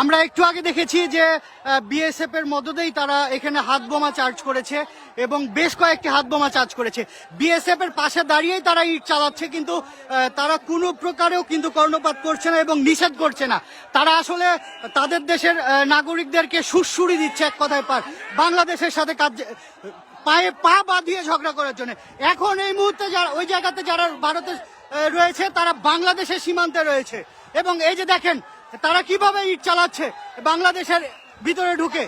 আমরা একটু আগে দেখেছি যে বিএসএফ এর মদতেই তারা এখানে হাত বোমা চার্জ করেছে। এবং বেশ কয়েকটি হাত বোমা চার্জ করেছে। বিএসএফ এর পাশে দাঁড়িয়েই তারা ইট চালাচ্ছে কিন্তু তারা কোনো প্রকারেও কিন্তু কর্ণপাত করছে না এবং নিষেধ করছে না। তারা আসলে তাদের দেশের নাগরিকদেরকে সুরসুরি দিচ্ছে এক কথায় পার। বাংলাদেশের সাথে কাজ, পায়ে পা বাঁধিয়ে ঝগড়া করার জন্য। এখন এই মুহূর্তে যারা, ওই জায়গাতে যারা ভারতে রয়েছে, তারা বাংলাদেশের সীমান্তে রয়েছে। এবং এই যে দেখেন, তারা কীভাবে ইট চালাচ্ছে? বাংলাদেশের ভিতরে ঢুকে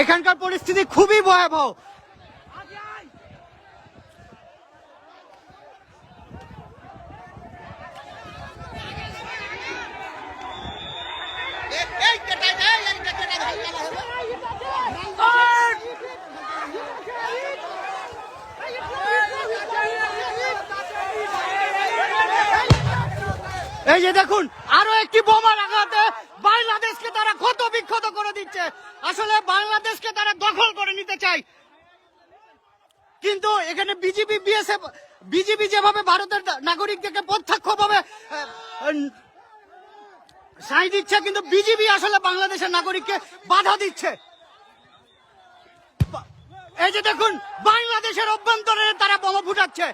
এখানকার পরিস্থিতি খুবই ভয়াবহ। এই যে দেখুন আরও একটি বোমার আঘাতে বাংলাদেশকে তারা ক্ষত বিক্ষত করে দিচ্ছে। আসলে বাংলাদেশকে তারা দখল করে নিতে চায়। কিন্তু এখানে বিজেপি, বিএসএফ, বিজেপি যেভাবে ভারতের নাগরিকদেরকে প্রত্যক্ষভাবে সাই দিচ্ছে, কিন্তু বিজেপি আসলে বাংলাদেশের নাগরিককে বাধা দিচ্ছে। এই যে দেখুন, বাংলাদেশের অভ্যন্তরে তারা বোমা ফুটাচ্ছে।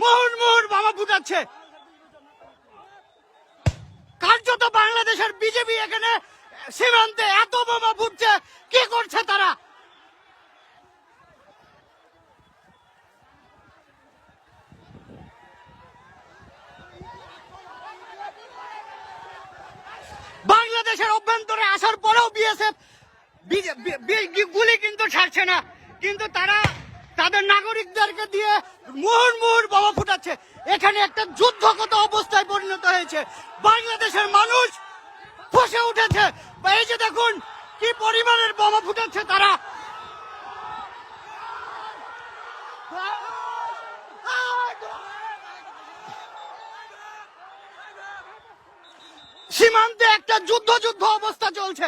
মুহুর মুহুর বোমা ফুটাচ্ছে। কার্যত বাংলাদেশের বিজেপি এখানে সীমান্তে এত বোমা ফুটছে। কি করছে তারা? বাংলাদেশের অভ্যন্তরে আসার পরেও বিএসএফ গুলি কিন্তু ছাড়ছে না। কিন্তু তারা তাদের নাগরিকদেরকে দিয়ে মুহুর মুহুর বোমা ফুটাচ্ছে। এখানে একটা যুদ্ধগত অবস্থায় পরিণত হয়েছে। বাংলাদেশের মানুষ ফসে উঠেছে। এই যে দেখুন, কি পরিমাণের বোমা ফুটাচ্ছে তারা। সীমান্তে একটা যুদ্ধ যুদ্ধ অবস্থা চলছে।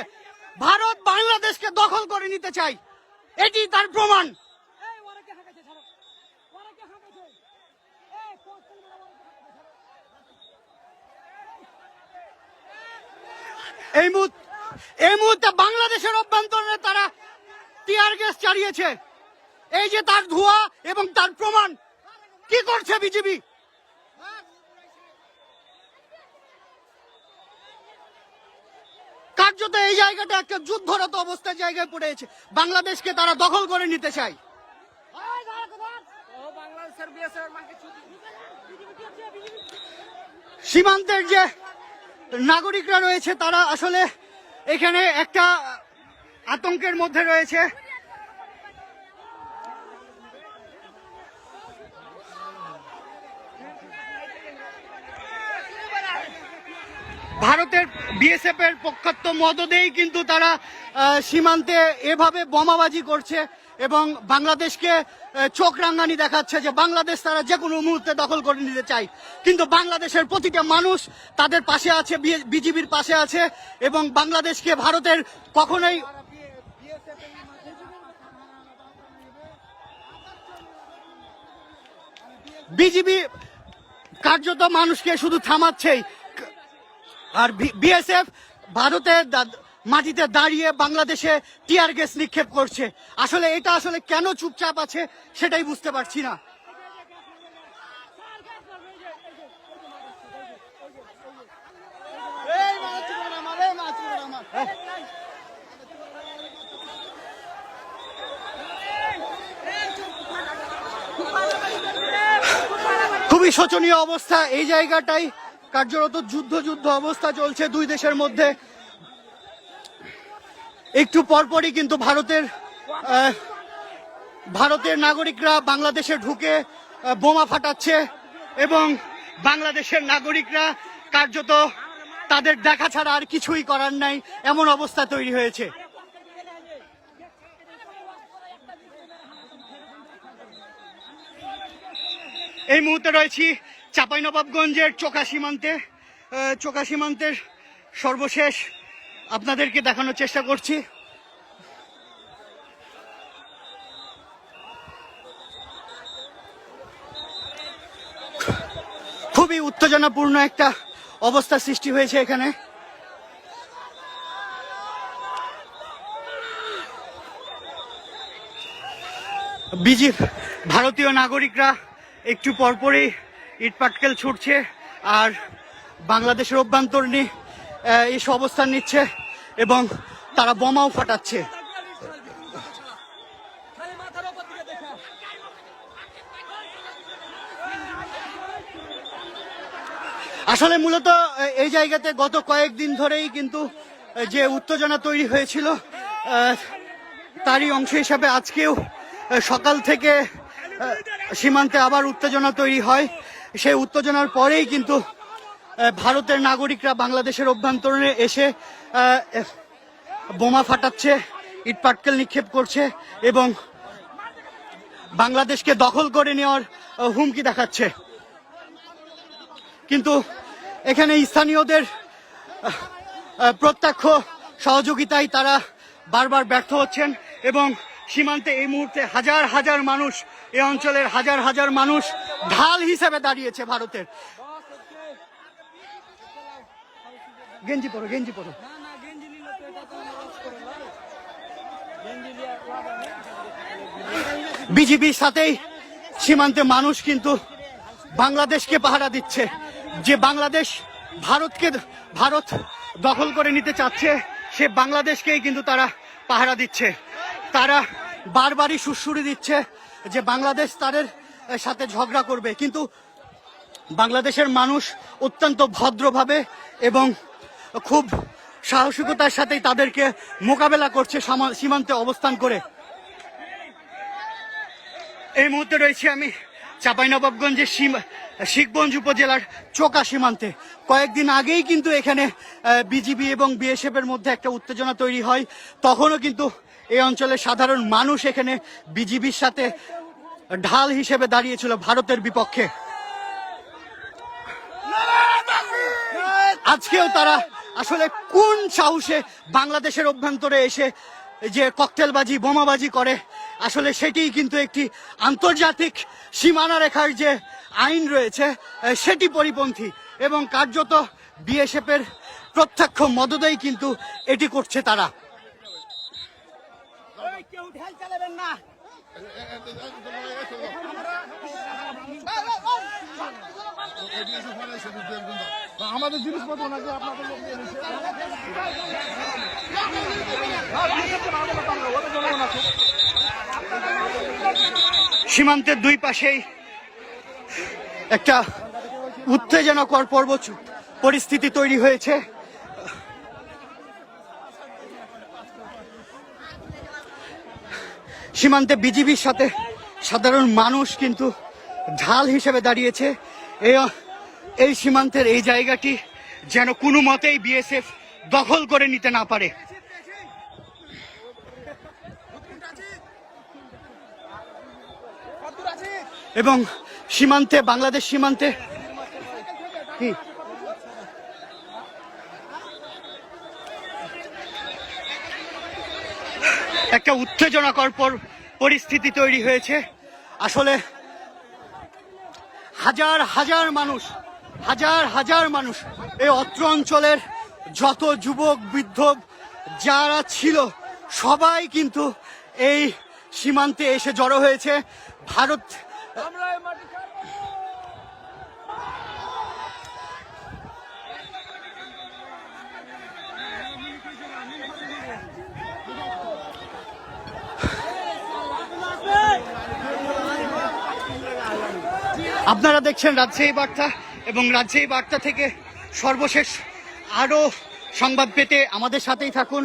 ভারত বাংলাদেশকে দখল করে নিতে চাই এটি তার প্রমাণ। মুহূর্তে বাংলাদেশের অভ্যন্তরে তারা টিয়ার গ্যাস চালিয়েছে। এই যে তার ধোঁয়া এবং তার প্রমাণ, কি করছে বিজেপি কার্যত এই জায়গাটা একটা যুদ্ধরত অবস্থার জায়গায় পড়েছে বাংলাদেশকে তারা দখল করে নিতে চায় সীমান্তের যে নাগরিকরা রয়েছে, তারা আসলে এখানে একটা আতঙ্কের মধ্যে রয়েছে। ভারতের বিএসএফ এর পক্ষাত্ম মদদেই কিন্তু তারা সীমান্তে এভাবে বোমাবাজি করছে। এবং বাংলাদেশকে চোখ রাঙ্গানি দেখাচ্ছে যে বাংলাদেশ তারা যে কোনো মুহূর্তে দখল করে নিতে চায়। কিন্তু বাংলাদেশের প্রতিটা মানুষ তাদের পাশে আছে বিজিবির পাশে আছে এবং বাংলাদেশকে ভারতের কখনোই বিজিবি কার্যত মানুষকে শুধু থামাচ্ছেই। আর বিএসএফ ভারতের মাটিতে দাঁড়িয়ে বাংলাদেশে টিয়ার গ্যাস নিক্ষেপ করছে। আসলে এটা আসলে কেন চুপচাপ আছে সেটাই বুঝতে পারছি না। খুবই শোচনীয় অবস্থা এই জায়গাটাই। কার্যরত যুদ্ধ যুদ্ধ অবস্থা চলছে দুই দেশের মধ্যে। একটু পরপরই কিন্তু ভারতের ভারতের নাগরিকরা বাংলাদেশে ঢুকে বোমা ফাটাচ্ছে এবং বাংলাদেশের নাগরিকরা কার্যত তাদের দেখা ছাড়া আর কিছুই করার নাই, এমন অবস্থা তৈরি হয়েছে। এই মুহূর্তে রয়েছি চাঁপাইনবাবগঞ্জের চোকা সীমান্তে চোকা সীমান্তের সর্বশেষ আপনাদেরকে দেখানোর চেষ্টা করছি। খুবই উত্তেজনাপূর্ণ একটা অবস্থা সৃষ্টি হয়েছে এখানে। বিজি ভারতীয় নাগরিকরা একটু পরপরই ইটপাটকেল ছুটছে, আর বাংলাদেশের অভ্যন্তরীণ এসে অবস্থান নিচ্ছে এবং তারা বোমাও ফাটাচ্ছে। আসলে মূলত এই জায়গাতে গত কয়েকদিন ধরেই কিন্তু যে উত্তেজনা তৈরি হয়েছিল তারই অংশ হিসাবে আজকেও সকাল থেকে সীমান্তে আবার উত্তেজনা তৈরি হয়। সেই উত্তেজনার পরেই কিন্তু ভারতের নাগরিকরা বাংলাদেশের অভ্যন্তরে এসে বোমা ফাটাচ্ছে ইটপাটকেল নিক্ষেপ করছে এবং বাংলাদেশকে দখল করে নেওয়ার হুমকি দেখাচ্ছে। কিন্তু এখানে স্থানীয়দের প্রত্যক্ষ সহযোগিতায় তারা বারবার ব্যর্থ হচ্ছেন এবং সীমান্তে এই মুহূর্তে হাজার হাজার মানুষ, এই অঞ্চলের হাজার হাজার মানুষ ঢাল হিসেবে দাঁড়িয়েছে ভারতের। গেঞ্জি পরো গেঞ্জি পরো। বিজিবির সাথেই সীমান্তে মানুষ কিন্তু বাংলাদেশকে পাহারা দিচ্ছে। যে বাংলাদেশ ভারতকে ভারত দখল করে নিতে চাচ্ছে সে বাংলাদেশকেই কিন্তু তারা পাহারা দিচ্ছে। তারা বারবারই সুশ্রুরি দিচ্ছে যে বাংলাদেশ তাদের সাথে ঝগড়া করবে। কিন্তু বাংলাদেশের মানুষ অত্যন্ত ভদ্রভাবে এবং খুব সাহসিকতার সাথেই তাদেরকে মোকাবেলা করছে সীমান্তে অবস্থান করে। এই মুহূর্তে রয়েছে আমি চাঁপাইনবাবগঞ্জের শিখগঞ্জ উপজেলার চোকা সীমান্তে। কয়েকদিন আগেই কিন্তু এখানে বিজিবি এবং বিএসএফ এর মধ্যে একটা উত্তেজনা তৈরি হয়। তখনও কিন্তু এই অঞ্চলের সাধারণ মানুষ এখানে বিজিবির সাথে ঢাল হিসেবে দাঁড়িয়েছিল ভারতের বিপক্ষে। আজকেও তারা আসলে কোন সাহসে বাংলাদেশের অভ্যন্তরে এসে যে ককটেলবাজি বোমাবাজি করে আসলে সেটিই কিন্তু একটি আন্তর্জাতিক সীমানা রেখার যে আইন রয়েছে সেটি পরিপন্থী এবং কার্যত বিএসএফ এর প্রত্যক্ষ মদতেই কিন্তু এটি করছে তারা না আমাদের জিনিসপত্র নাকি আপনাদের লোক নিয়ে সীমান্তের দুই পাশেই একটা উত্তেজনাকর পর্ব চু- পরিস্থিতি তৈরি হয়েছে। সীমান্তে বিজিবির সাথে সাধারণ মানুষ কিন্তু ঢাল হিসেবে দাঁড়িয়েছে। এই এই সীমান্তের এই জায়গাটি যেন কোনো মতেই বিএসএফ দখল করে নিতে না পারে। এবং সীমান্তে, বাংলাদেশ সীমান্তে কি? একটা উত্তেজনাকর পর- পরিস্থিতি তৈরি হয়েছে। আসলে হাজার হাজার মানুষ, হাজার হাজার মানুষ এই অত্র অঞ্চলের যত যুবক, বৃদ্ধ যারা ছিল, সবাই কিন্তু এই সীমান্তে এসে জড়ো হয়েছে। ভারত আপনারা দেখছেন রাজশাহী বার্তা এবং রাজশাহী বার্তা থেকে সর্বশেষ আরও সংবাদ পেতে আমাদের সাথেই থাকুন।